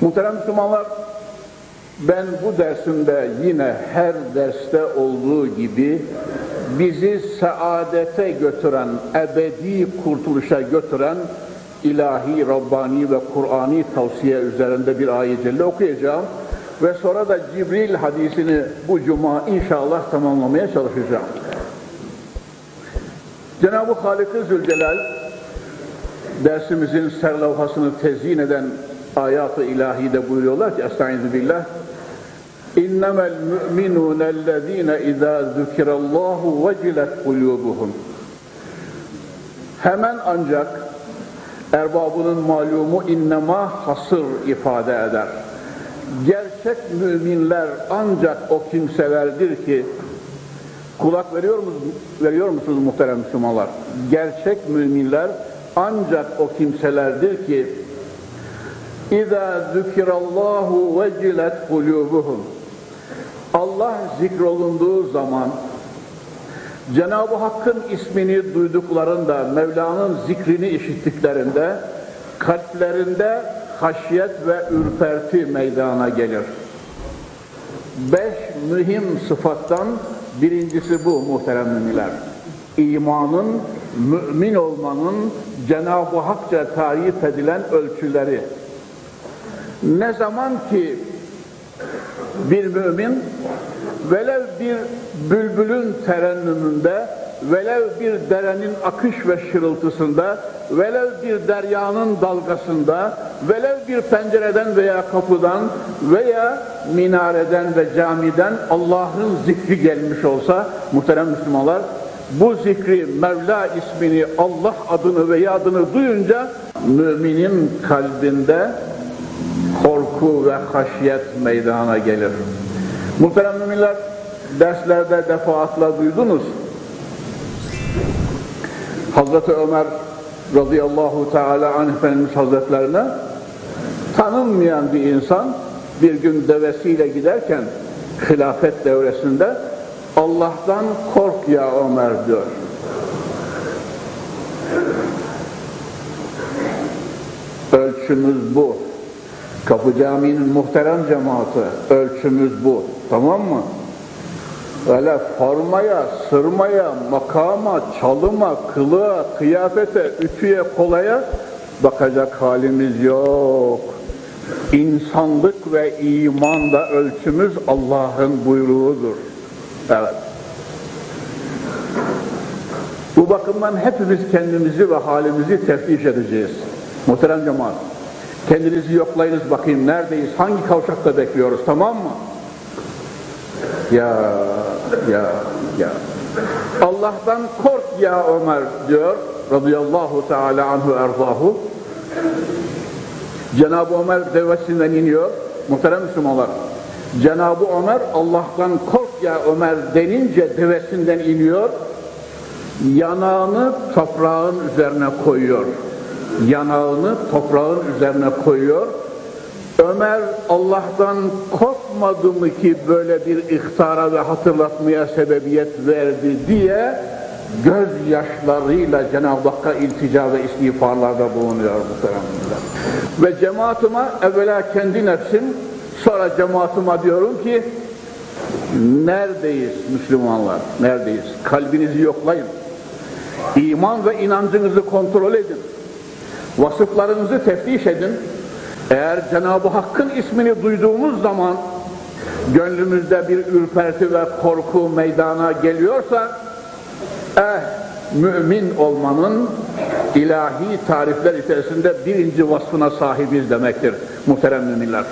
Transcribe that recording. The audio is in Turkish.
Muhterem Müslümanlar, ben bu dersimde yine her derste olduğu gibi bizi saadete götüren, ebedi kurtuluşa götüren ilahi, Rabbani ve Kur'ani tavsiye üzerinde bir ayet celle okuyacağım. Ve sonra da Cibril hadisini bu cuma inşallah tamamlamaya çalışacağım. Cenab-ı Halik-i Zülcelal dersimizin serlevhasını tezyin eden ayat-ı ilahide buyuruyorlar ki Estaizu billah İnnemel mü'minûnellezîne izâ zükirallâhu vecilet kulûbuhum Hemen ancak erbabının malumu innema hasır ifade eder. Gerçek müminler ancak o kimselerdir ki kulak veriyor musunuz, veriyor musunuz muhterem Müslümanlar? Gerçek müminler ancak o kimselerdir ki İza zükirallahu vecilet kulubuhum Allah zikrolunduğu zaman Cenab-ı Hakk'ın ismini duyduklarında, Mevla'nın zikrini işittiklerinde kalplerinde haşyet ve ürperti meydana gelir. Beş mühim sıfattan birincisi bu muhterem müminler. İmanın, mümin olmanın Cenab-ı Hakça tarif edilen ölçüleri. Ne zaman ki bir mümin velev bir bülbülün terennümünde, velev bir derenin akış ve şırıltısında, velev bir deryanın dalgasında, velev bir pencereden veya kapıdan veya minareden ve camiden Allah'ın zikri gelmiş olsa muhterem Müslümanlar bu zikri Mevla ismini Allah adını ve adını duyunca müminin kalbinde korku ve haşyet meydana gelir. Muhterem müminler, derslerde defaatla duydunuz. Hazreti Ömer radıyallahu teala anh Efendimiz Hazretlerine tanınmayan bir insan bir gün devesiyle giderken hilafet devresinde Allah'tan kork ya Ömer diyor. Ölçümüz bu. Kapı Camii'nin muhterem cemaati ölçümüz bu. Tamam mı? Öyle formaya, sırmaya, makama, çalıma, kılığa, kıyafete, ütüye, kolaya bakacak halimiz yok. İnsanlık ve imanda ölçümüz Allah'ın buyruğudur. Evet. Bu bakımdan hepimiz kendimizi ve halimizi teftiş edeceğiz. Muhterem cemaat. Kendinizi yoklayınız bakayım neredeyiz, hangi kavşakta bekliyoruz tamam mı? Ya, ya, ya. Allah'tan kork ya Ömer diyor radıyallahu teala anhu erzahu. Cenab-ı Ömer devesinden iniyor. Muhterem Müslümanlar. Cenab-ı Ömer Allah'tan kork ya Ömer denince devesinden iniyor. Yanağını toprağın üzerine koyuyor yanağını toprağın üzerine koyuyor. Ömer Allah'tan korkmadı mı ki böyle bir ihtara ve hatırlatmaya sebebiyet verdi diye gözyaşlarıyla Cenab-ı Hakk'a iltica ve istiğfarlarda bulunuyor muhteremler. Ve cemaatime evvela kendi nefsim sonra cemaatime diyorum ki neredeyiz Müslümanlar? Neredeyiz? Kalbinizi yoklayın. İman ve inancınızı kontrol edin vasıflarınızı teftiş edin. Eğer Cenab-ı Hakk'ın ismini duyduğumuz zaman gönlümüzde bir ürperti ve korku meydana geliyorsa eh mümin olmanın ilahi tarifler içerisinde birinci vasfına sahibiz demektir muhterem müminler.